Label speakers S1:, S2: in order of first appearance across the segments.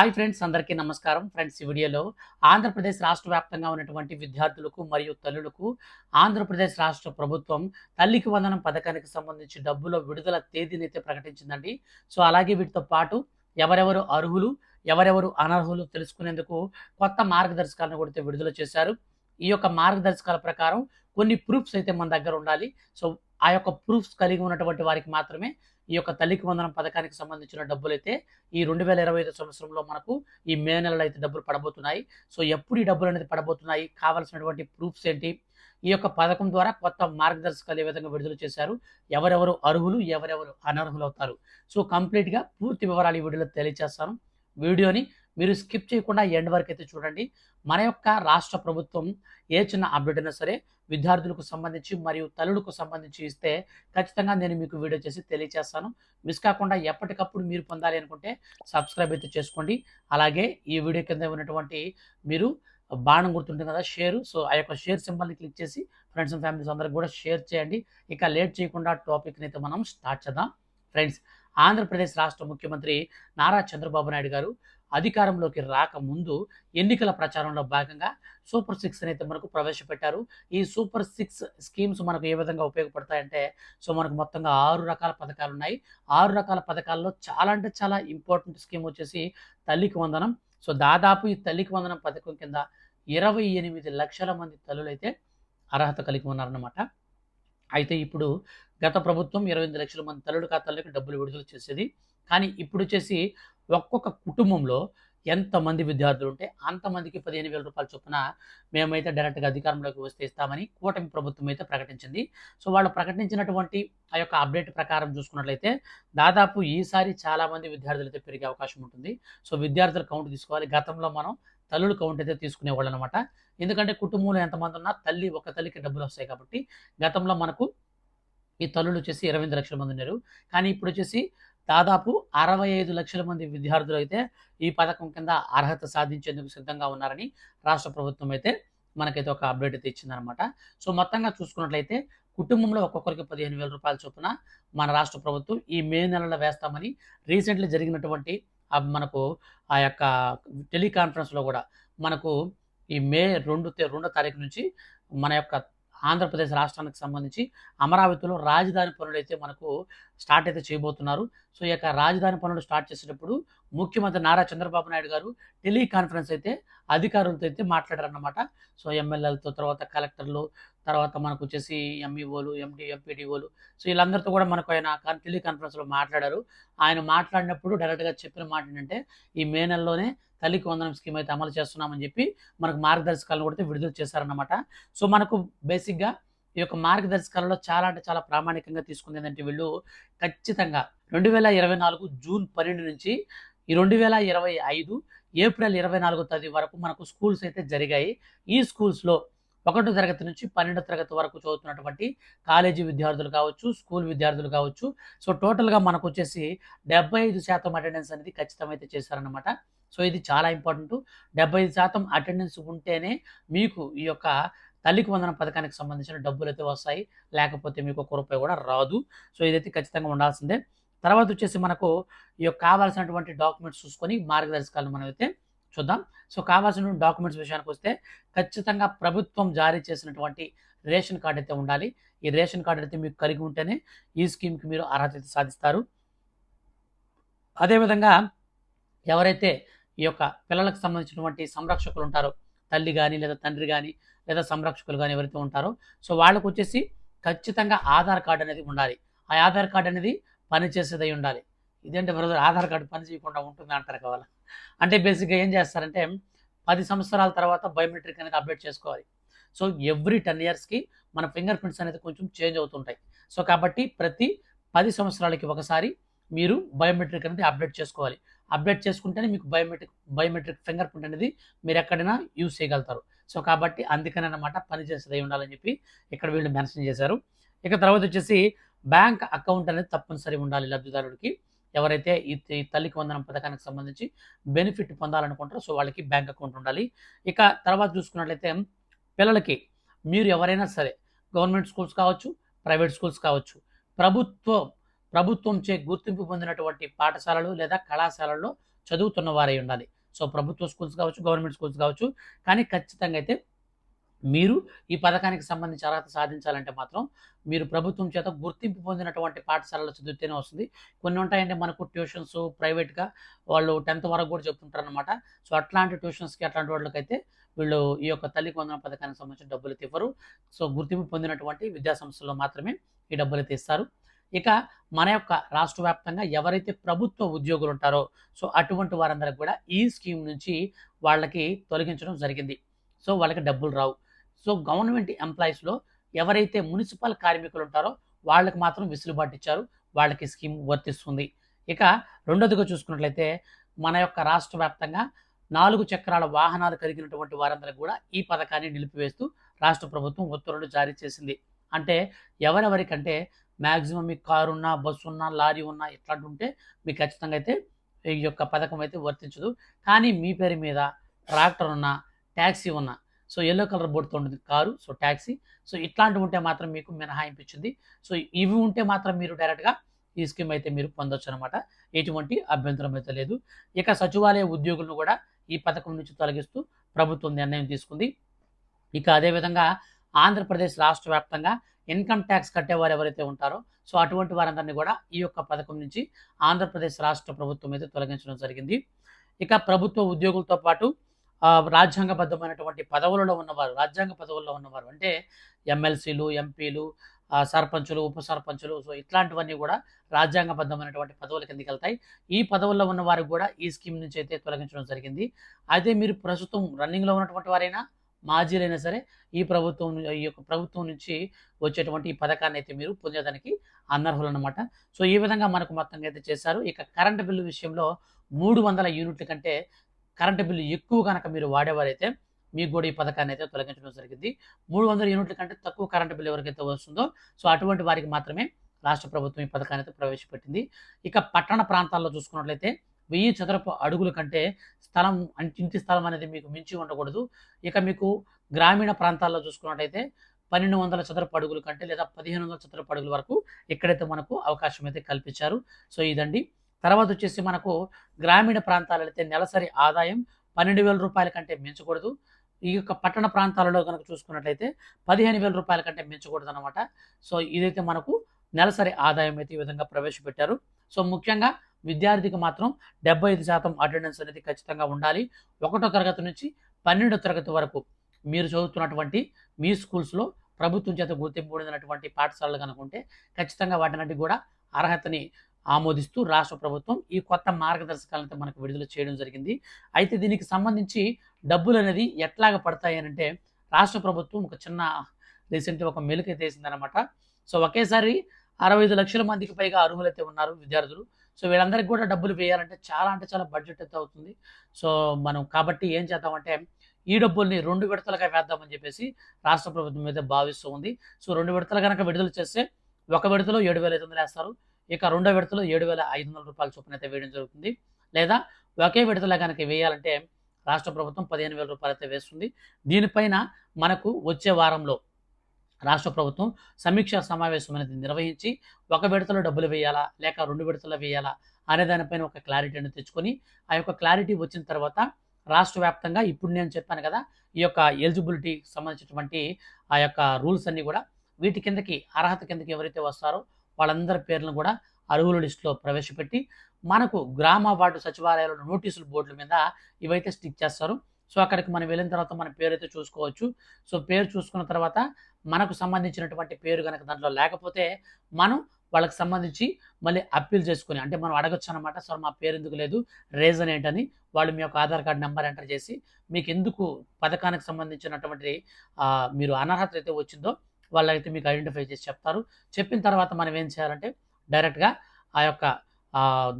S1: Hi friends అందరికీ నమస్కారం. Friends ఈ వీడియోలో ఆంధ్రప్రదేశ్ రాష్ట్ర వ్యాప్తంగా ఉన్నటువంటి విద్యార్థులకు మరియు తల్లులకు ఆంధ్రప్రదేశ్ రాష్ట్ర ప్రభుత్వం తల్లికి వందనం పథకానికి సంబంధించి డబ్బుల విడుదల తేదీని అయితే ప్రకటించిందండి. సో అలాగే వీటితో పాటు ఎవరెవరు అర్హులు ఎవరెవరు అనర్హులు తెలుసుకునేందుకు కొత్త మార్గదర్శకాలను కూడా విడుదల చేశారు. ఈ యొక్క మార్గదర్శకాల ప్రకారం కొన్ని ప్రూఫ్స్ అయితే మన దగ్గర ఉండాలి. సో ఆ యొక్క ప్రూఫ్స్ కలిగి ఉన్నటువంటి వారికి మాత్రమే ఈ యొక్క తల్లికి వందనం పథకానికి సంబంధించిన డబ్బులు అయితే ఈ రెండు వేల ఇరవై ఐదు సంవత్సరంలో మనకు ఈ మే నెలలో అయితే డబ్బులు పడబోతున్నాయి. సో ఎప్పుడు ఈ డబ్బులు అనేది పడబోతున్నాయి? కావాల్సినటువంటి ప్రూఫ్స్ ఏంటి? ఈ యొక్క పథకం ద్వారా కొత్త మార్గదర్శకాలు ఏ విధంగా విడుదల చేశారు? ఎవరెవరు అర్హులు? ఎవరెవరు అనర్హులు అవుతారు సో కంప్లీట్గా పూర్తి వివరాలు ఈ వీడియోలో తెలియజేస్తాను. వీడియోని మీరు స్కిప్ చేయకుండా ఎండ్ వరకు అయితే చూడండి. మన యొక్క రాష్ట్ర ప్రభుత్వం ఏ చిన్న అప్డేట్ అయినా సరే విద్యార్థులకు సంబంధించి మరియు తల్లులకు సంబంధించి ఇస్తే ఖచ్చితంగా నేను మీకు వీడియో చేసి తెలియజేస్తాను మిస్ కాకుండా ఎప్పటికప్పుడు మీరు పొందాలి అనుకుంటే సబ్స్క్రైబ్ అయితే చేసుకోండి. అలాగే ఈ వీడియో కింద ఉన్నటువంటి మీరు బాణం గుర్తుంటుంది కదా షేర్. సో ఆ యొక్క షేర్ సింబల్ని క్లిక్ చేసి ఫ్రెండ్స్ అండ్ ఫ్యామిలీస్ అందరికి కూడా షేర్ చేయండి. ఇక లేట్ చేయకుండా టాపిక్ని అయితే మనం స్టార్ట్ చేద్దాం. ఫ్రెండ్స్ ఆంధ్రప్రదేశ్ రాష్ట్ర ముఖ్యమంత్రి నారా చంద్రబాబు నాయుడు గారు అధికారంలోకి రాకముందు ఎన్నికల ప్రచారంలో భాగంగా సూపర్ సిక్స్ అనేది మనకు ప్రవేశపెట్టారు. ఈ సూపర్ సిక్స్ స్కీమ్స్ మనకు ఏ విధంగా ఉపయోగపడతాయంటే సో మనకు మొత్తంగా ఆరు రకాల పథకాలు ఉన్నాయి. ఆరు రకాల పథకాల్లో చాలా అంటే చాలా ఇంపార్టెంట్ స్కీమ్ వచ్చేసి తల్లికి వందనం. సో దాదాపు ఈ తల్లికి వందనం పథకం కింద ఇరవై ఎనిమిది లక్షల మంది తల్లులైతే అర్హత కలిగి ఉన్నారన్నమాట. అయితే ఇప్పుడు గత ప్రభుత్వం ఇరవై ఎనిమిది లక్షల మంది తల్లుడు ఖాతాలకు డబ్బులు విడుదల చేసేది కానీ ఇప్పుడు వచ్చేసి ఒక్కొక్క కుటుంబంలో ఎంతమంది విద్యార్థులు ఉంటే అంతమందికి పదిహేను వేల రూపాయల చొప్పున మేమైతే డైరెక్ట్గా అధికారంలోకి వస్తే ఇస్తామని కూటమి ప్రభుత్వం అయితే ప్రకటించింది. సో వాళ్ళు ప్రకటించినటువంటి ఆ యొక్క అప్డేట్ ప్రకారం చూసుకున్నట్లయితే దాదాపు ఈసారి చాలామంది విద్యార్థులు అయితే పెరిగే అవకాశం ఉంటుంది. సో విద్యార్థుల కౌంట్ తీసుకోవాలి. గతంలో మనం తల్లుల కౌంట్ అయితే తీసుకునేవాళ్ళు అనమాట ఎందుకంటే కుటుంబంలో ఎంతమంది ఉన్నా తల్లి ఒక తల్లికి డబ్బులు వస్తాయి కాబట్టి గతంలో మనకు ఈ తల్లులు వచ్చేసి ఇరవై ఎనిమిది లక్షల మంది ఉన్నారు. కానీ ఇప్పుడు వచ్చేసి దాదాపు అరవై ఐదు లక్షల మంది విద్యార్థులు అయితే ఈ పథకం కింద అర్హత సాధించేందుకు సిద్ధంగా ఉన్నారని రాష్ట్ర ప్రభుత్వం అయితే మనకైతే ఒక అప్డేట్ అయితే ఇచ్చిందనమాట సో మొత్తంగా చూసుకున్నట్లయితే కుటుంబంలో ఒక్కొక్కరికి పదిహేను వేల రూపాయల చొప్పున మన రాష్ట్ర ప్రభుత్వం ఈ మే నెలలో వేస్తామని రీసెంట్లీ జరిగినటువంటి మనకు ఆ యొక్క టెలికాన్ఫరెన్స్లో కూడా మనకు ఈ మే రెండు రెండో తారీఖు నుంచి మన యొక్క ఆంధ్రప్రదేశ్ రాష్ట్రానికి సంబంధించి అమరావతిలో రాజధాని పనులు అయితే మనకు స్టార్ట్ అయితే చేయబోతున్నారు. సో ఈ యొక్క రాజధాని పనులు స్టార్ట్ చేసేటప్పుడు ముఖ్యమంత్రి నారా చంద్రబాబు నాయుడు గారు టెలికాన్ఫరెన్స్ అయితే అధికారులతో అయితే మాట్లాడారన్నమాట. సో ఎమ్మెల్యేలతో తర్వాత కలెక్టర్లు తర్వాత మనకు వచ్చేసి ఎంఈఓలు ఎండి ఎంపీడీఓలు సో వీళ్ళందరితో కూడా మనకు ఆయన కాన్- టెలికాన్ఫరెన్స్లో మాట్లాడారు. ఆయన మాట్లాడినప్పుడు డైరెక్ట్గా చెప్పిన మాట ఏంటంటే ఈ మే నెలలోనే తల్లికి వందనం స్కీమ్ అయితే అమలు చేస్తున్నామని చెప్పి మనకు మార్గదర్శకాలను కూడా విడుదల చేశారన్నమాట. సో మనకు బేసిక్గా ఈ యొక్క మార్గదర్శకాలలో చాలా అంటే చాలా ప్రామాణికంగా తీసుకుంది ఏంటంటే వీళ్ళు ఖచ్చితంగా రెండు వేల ఇరవై నాలుగు జూన్ పన్నెండు నుంచి ఈ రెండు వేల ఇరవై ఐదు ఏప్రిల్ ఇరవై నాలుగో తేదీ వరకు మనకు స్కూల్స్ అయితే జరిగాయి. ఈ స్కూల్స్లో ఒకటో తరగతి నుంచి పన్నెండో తరగతి వరకు చదువుతున్నటువంటి కాలేజీ విద్యార్థులు కావచ్చు స్కూల్ విద్యార్థులు కావచ్చు. సో టోటల్గా మనకు వచ్చేసి డెబ్బై ఐదు శాతం అటెండెన్స్ అనేది ఖచ్చితమైతే చేశారనమాట సో ఇది చాలా ఇంపార్టెంట్. డెబ్బై ఐదు శాతం అటెండెన్స్ ఉంటేనే మీకు ఈ యొక్క తల్లికి వందన పథకానికి సంబంధించిన డబ్బులు అయితే వస్తాయి. లేకపోతే మీకు ఒక రూపాయి కూడా రాదు. సో ఇదైతే ఖచ్చితంగా ఉండాల్సిందే. తర్వాత వచ్చేసి మనకు ఈ యొక్క కావాల్సినటువంటి డాక్యుమెంట్స్ చూసుకొని మార్గదర్శకాలను మనమైతే చూద్దాం. సో కావాల్సిన డాక్యుమెంట్స్ విషయానికి వస్తే ఖచ్చితంగా ప్రభుత్వం జారీ చేసినటువంటి రేషన్ కార్డు అయితే ఉండాలి. ఈ రేషన్ కార్డు అయితే మీకు కలిగి ఉంటేనే ఈ స్కీమ్కి మీరు అర్హత సాధిస్తారు. అదేవిధంగా ఎవరైతే ఈ యొక్క పిల్లలకు సంబంధించినటువంటి సంరక్షకులు ఉంటారో తల్లి కానీ లేదా తండ్రి కానీ లేదా సంరక్షకులు కానీ ఎవరైతే ఉంటారో సో వాళ్ళకు వచ్చేసి ఖచ్చితంగా ఆధార్ కార్డు అనేది ఉండాలి. ఆ ఆధార్ కార్డు అనేది పనిచేసేదై ఉండాలి. ఇదేంటి బ్రదర్? ఆధార్ కార్డు పని చేయకుండా ఉంటుంది అంటారు కావాలి? అంటే బేసిక్గా ఏం చేస్తారంటే పది సంవత్సరాల తర్వాత బయోమెట్రిక్ అనేది అప్డేట్ చేసుకోవాలి. సో ఎవ్రీ టెన్ ఇయర్స్కి మన ఫింగర్ ప్రింట్స్ అనేది కొంచెం చేంజ్ అవుతుంటాయి. సో కాబట్టి ప్రతి పది సంవత్సరాలకి ఒకసారి మీరు బయోమెట్రిక్ అనేది అప్డేట్ చేసుకోవాలి. అప్డేట్ చేసుకుంటేనే మీకు బయోమెట్రిక్ బయోమెట్రిక్ ఫింగర్ ప్రింట్ అనేది మీరు ఎక్కడైనా యూజ్ చేయగలుగుతారు. సో కాబట్టి అందుకని అనమాట పనిచేసేది ఉండాలని చెప్పి ఇక్కడ వీళ్ళు మెన్షన్ చేశారు. ఇక తర్వాత వచ్చేసి బ్యాంక్ అకౌంట్ అనేది తప్పనిసరి ఉండాలి లబ్ధిదారుడికి. ఎవరైతే ఈ తల్లికి వందనం పథకానికి సంబంధించి బెనిఫిట్ పొందాలనుకుంటారో సో వాళ్ళకి బ్యాంక్ అకౌంట్ ఉండాలి. ఇక తర్వాత చూసుకున్నట్లయితే పిల్లలకి మీరు ఎవరైనా సరే గవర్నమెంట్ స్కూల్స్ కావచ్చు ప్రైవేట్ స్కూల్స్ కావచ్చు ప్రభుత్వం ప్రభుత్వంచే గుర్తింపు పొందినటువంటి పాఠశాలలు లేదా కళాశాలల్లో చదువుతున్న వారై ఉండాలి. సో ప్రభుత్వ స్కూల్స్ కావచ్చు గవర్నమెంట్ స్కూల్స్ కావచ్చు కానీ ఖచ్చితంగా అయితే మీరు ఈ పథకానికి సంబంధించి అర్హత సాధించాలంటే మాత్రం మీరు ప్రభుత్వం చేత గుర్తింపు పొందినటువంటి పాఠశాలలో చదివితేనే వస్తుంది. కొన్ని ఉంటాయంటే మనకు ట్యూషన్స్ ప్రైవేట్గా వాళ్ళు టెన్త్ వరకు కూడా చెప్తుంటారు అనమాట సో అట్లాంటి ట్యూషన్స్కి అట్లాంటి వాళ్ళకైతే వీళ్ళు ఈ యొక్క తల్లి కొందన పథకానికి సంబంధించిన డబ్బులు ఇవ్వరు. సో గుర్తింపు పొందినటువంటి విద్యా సంస్థల్లో మాత్రమే ఈ డబ్బులు తీస్తారు ఇక మన యొక్క రాష్ట్ర వ్యాప్తంగా ఎవరైతే ప్రభుత్వ ఉద్యోగులు ఉంటారో సో అటువంటి వారందరికి కూడా ఈ స్కీమ్ నుంచి వాళ్ళకి తొలగించడం జరిగింది. సో వాళ్ళకి డబ్బులు రావు. సో గవర్నమెంట్ ఎంప్లాయీస్లో ఎవరైతే మున్సిపల్ కార్మికులు ఉంటారో వాళ్ళకి మాత్రం వెసులుబాటు ఇచ్చారు. వాళ్ళకి స్కీమ్ వర్తిస్తుంది. ఇక రెండోదిగా చూసుకున్నట్లయితే మన యొక్క రాష్ట్ర వ్యాప్తంగా నాలుగు చక్రాల వాహనాలు కలిగినటువంటి వారందరూ కూడా ఈ పథకాన్ని నిలిపివేస్తూ రాష్ట్ర ప్రభుత్వం ఉత్తర్వులు జారీ చేసింది. అంటే ఎవరెవరికంటే మ్యాక్సిమం మీకు కారు ఉన్నా బస్సు ఉన్నా లారీ ఉన్నా ఇట్లాంటి ఉంటే మీకు ఖచ్చితంగా అయితే ఈ యొక్క పథకం అయితే వర్తించదు. కానీ మీ పేరు మీద ట్రాక్టర్ ఉన్నా ట్యాక్సీ ఉన్నా సో ఎల్లో కలర్ బోర్డుతో ఉంటుంది కారు సో ట్యాక్సీ సో ఇట్లాంటివి ఉంటే మాత్రం మీకు మినహాయింపు ఇచ్చింది సో ఇవి ఉంటే మాత్రం మీరు డైరెక్ట్గా ఈ స్కీమ్ అయితే మీరు పొందొచ్చు అనమాట ఎటువంటి అభ్యంతరం అయితే లేదు. ఇక సచివాలయ ఉద్యోగులను కూడా ఈ పథకం నుంచి తొలగిస్తూ ప్రభుత్వం నిర్ణయం తీసుకుంది. ఇక అదేవిధంగా ఆంధ్రప్రదేశ్ రాష్ట్ర వ్యాప్తంగా ఇన్కమ్ ట్యాక్స్ కట్టేవారు ఎవరైతే ఉంటారో సో అటువంటి వారందరినీ కూడా ఈ యొక్క పథకం నుంచి ఆంధ్రప్రదేశ్ రాష్ట్ర ప్రభుత్వం అయితే తొలగించడం జరిగింది. ఇక ప్రభుత్వ ఉద్యోగులతో పాటు రాజ్యాంగబద్ధమైనటువంటి పదవులలో ఉన్నవారు రాజ్యాంగ పదవుల్లో ఉన్నవారు అంటే ఎమ్మెల్సీలు ఎంపీలు సర్పంచులు ఉప సర్పంచులు సో ఇట్లాంటివన్నీ కూడా రాజ్యాంగబద్ధమైనటువంటి పదవుల కిందకి వెళ్తాయి. ఈ పదవుల్లో ఉన్న వారికి కూడా ఈ స్కీమ్ నుంచి అయితే తొలగించడం జరిగింది. అయితే మీరు ప్రస్తుతం రన్నింగ్లో ఉన్నటువంటి వారైనా మాజీలైనా సరే ఈ ప్రభుత్వం ఈ యొక్క ప్రభుత్వం నుంచి వచ్చేటువంటి ఈ పథకాన్ని అయితే మీరు పొందేదానికి అనర్హులు అనమాట సో ఈ విధంగా మనకు మొత్తంగా అయితే చేశారు. ఇక కరెంటు బిల్లు విషయంలో మూడు వందల యూనిట్ల కంటే కరెంటు బిల్లు ఎక్కువ కనుక మీరు వాడేవారైతే మీకు కూడా ఈ పథకాన్ని అయితే తొలగించడం జరిగింది. మూడు వందల యూనిట్ల కంటే తక్కువ కరెంటు బిల్లు ఎవరికైతే వస్తుందో సో అటువంటి వారికి మాత్రమే రాష్ట్ర ప్రభుత్వం ఈ పథకాన్ని అయితే ప్రవేశపెట్టింది. ఇక పట్టణ ప్రాంతాల్లో చూసుకున్నట్లయితే వెయ్యి చదరపు అడుగుల కంటే స్థలం అంటే ఇంటి స్థలం అనేది మీకు మించి ఉండకూడదు. ఇక మీకు గ్రామీణ ప్రాంతాల్లో చూసుకున్నట్లయితే పన్నెండు వందల చదరపు అడుగుల కంటే లేదా పదిహేను వందల చదరపు అడుగుల వరకు ఇక్కడైతే మనకు అవకాశం అయితే కల్పించారు. సో ఇదండి. తర్వాత వచ్చేసి మనకు గ్రామీణ ప్రాంతాలు అయితే నెలసరి ఆదాయం పన్నెండు వేల రూపాయల కంటే మించకూడదు. ఈ యొక్క పట్టణ ప్రాంతాలలో కనుక చూసుకున్నట్లయితే పదిహేను వేల రూపాయల కంటే మించకూడదు అనమాట సో ఇదైతే మనకు నెలసరి ఆదాయం అయితే ఈ విధంగా ప్రవేశపెట్టారు. సో ముఖ్యంగా విద్యార్థికి మాత్రం డెబ్బై ఐదు శాతం అటెండెన్స్ అనేది ఖచ్చితంగా ఉండాలి. ఒకటో తరగతి నుంచి పన్నెండో తరగతి వరకు మీరు చదువుతున్నటువంటి మీ స్కూల్స్లో ప్రభుత్వం చేత గుర్తింపు పొందినటువంటి పాఠశాలలు కనుకుంటే ఖచ్చితంగా వాటినటి కూడా అర్హతని ఆమోదిస్తూ రాష్ట్ర ప్రభుత్వం ఈ కొత్త మార్గదర్శకాలను మనకు విడుదల చేయడం జరిగింది. అయితే దీనికి సంబంధించి డబ్బులు అనేది ఎట్లాగ పడతాయి అని అంటే రాష్ట్ర ప్రభుత్వం ఒక చిన్న రీసెంట్గా ఒక మెలుక తీసిందనమాట సో ఒకేసారి అరవై ఐదు లక్షల మందికి పైగా అర్హులైతే ఉన్నారు విద్యార్థులు. సో వీళ్ళందరికీ కూడా డబ్బులు వేయాలంటే చాలా అంటే చాలా బడ్జెట్ అయితే అవుతుంది. సో మనం కాబట్టి ఏం చేద్దామంటే ఈ డబ్బుల్ని రెండు విడతలుగా వేద్దామని చెప్పేసి రాష్ట్ర ప్రభుత్వం అయితే భావిస్తూ ఉంది. సో రెండు విడతలు కనుక విడుదల చేస్తే ఒక విడతలో ఏడు వేల ఐదు వందలు వేస్తారు. ఇక రెండో విడతలో ఏడు వేల ఐదు వందల రూపాయల చొప్పున అయితే వేయడం జరుగుతుంది. లేదా ఒకే విడతలో కనుక వేయాలంటే రాష్ట్ర ప్రభుత్వం పదిహేను వేల రూపాయలు అయితే వేస్తుంది. దీనిపైన మనకు వచ్చే వారంలో రాష్ట్ర ప్రభుత్వం సమీక్ష సమావేశం అనేది నిర్వహించి ఒక విడతలో డబ్బులు వేయాలా లేక రెండు విడతలు వేయాలా అనే దానిపైన ఒక క్లారిటీ అనేది తెచ్చుకొని ఆ యొక్క క్లారిటీ వచ్చిన తర్వాత రాష్ట్ర వ్యాప్తంగా ఇప్పుడు నేను చెప్పాను కదా ఈ యొక్క ఎలిజిబిలిటీకి సంబంధించినటువంటి ఆ యొక్క రూల్స్ అన్నీ కూడా వీటి కిందకి అర్హత కిందకి ఎవరైతే వస్తారో వాళ్ళందరి పేర్లను కూడా అర్హుల లిస్టులో ప్రవేశపెట్టి మనకు గ్రామ వార్డు సచివాలయాల నోటీసుల బోర్డుల మీద ఇవైతే స్టిక్ చేస్తారు. సో అక్కడికి మనం వెళ్ళిన తర్వాత మన పేరు అయితే చూసుకోవచ్చు. సో పేరు చూసుకున్న తర్వాత మనకు సంబంధించినటువంటి పేరు కనుక దాంట్లో లేకపోతే మనం వాళ్ళకి సంబంధించి మళ్ళీ అప్పీల్ చేసుకుని అంటే మనం అడగచ్చు అనమాట సార్ మా పేరు ఎందుకు లేదు? రీజన్ ఏంటని? వాళ్ళు మీ యొక్క ఆధార్ కార్డు నెంబర్ ఎంటర్ చేసి మీకు ఎందుకు పథకానికి సంబంధించినటువంటి మీరు అనర్హత అయితే వచ్చిందో వాళ్ళైతే మీకు ఐడెంటిఫై చేసి చెప్తారు. చెప్పిన తర్వాత మనం ఏం చేయాలంటే డైరెక్ట్గా ఆ యొక్క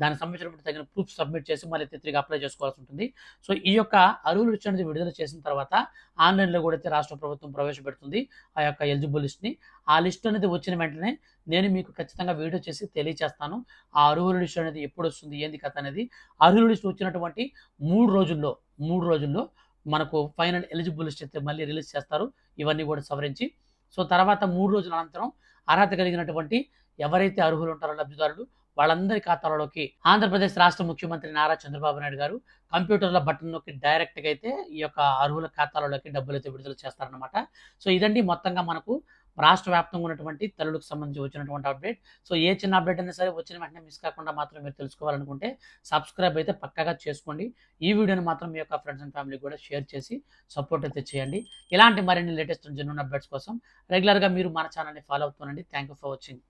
S1: దానికి సంబంధించినటువంటి తగిన ప్రూఫ్ సబ్మిట్ చేసి మళ్ళీ తిరిగి అప్లై చేసుకోవాల్సి ఉంటుంది. సో ఈ యొక్క అరువులు ఇచ్చినది అనేది విడుదల చేసిన తర్వాత ఆన్లైన్లో కూడా అయితే రాష్ట్ర ప్రభుత్వం ప్రవేశపెడుతుంది ఆ యొక్క ఎలిజిబుల్ లిస్ట్ని ఆ లిస్ట్ అనేది వచ్చిన వెంటనే నేను మీకు ఖచ్చితంగా వీడియో చేసి తెలియచేస్తాను. ఆ అరువుల లిస్ట్ అనేది ఎప్పుడు వస్తుంది ఏంది కథ అనేది. అరువుల లిస్ట్ వచ్చినటువంటి మూడు రోజుల్లో మూడు రోజుల్లో మనకు ఫైనల్ ఎలిజిబుల్ లిస్ట్ అయితే మళ్ళీ రిలీజ్ చేస్తారు. ఇవన్నీ కూడా సవరించి సో తర్వాత మూడు రోజుల అనంతరం అర్హత కలిగినటువంటి ఎవరైతే అర్హులు ఉంటారో లబ్ధిదారులు వాళ్ళందరి ఖాతాలలోకి ఆంధ్రప్రదేశ్ రాష్ట్ర ముఖ్యమంత్రి నారా చంద్రబాబు నాయుడు గారు కంప్యూటర్ల బటన్ నొక్కి డైరెక్ట్గా అయితే ఈ యొక్క అర్హుల ఖాతాలలోకి డబ్బులు అయితే విడుదల చేస్తారనమాట సో ఇదండి మొత్తంగా మనకు రాష్ట్ర వ్యాప్తంగా ఉన్నటువంటి తల్లులకు సంబంధించి వచ్చినటువంటి అప్డేట్ సో ఏ చిన్న అప్డేట్ అయినా సరే వచ్చిన వెంటనే మిస్ కాకుండా మాత్రం మీరు తెలుసుకోవాలనుకుంటే సబ్స్క్రైబ్ అయితే పక్కాగా చేసుకోండి. ఈ వీడియోని మాత్రం మీ యొక్క ఫ్రెండ్స్ అండ్ ఫ్యామిలీ కూడా షేర్ చేసి సపోర్ట్ అయితే చేయండి. ఇలాంటి మరిన్ని లేటెస్ట్ జెన్యున్ అప్డేట్స్ కోసం రెగ్యులర్గా మీరు మన ఛానల్ని ఫాలో అవుతుండండి థ్యాంక్ యూ ఫర్ వాచింగ్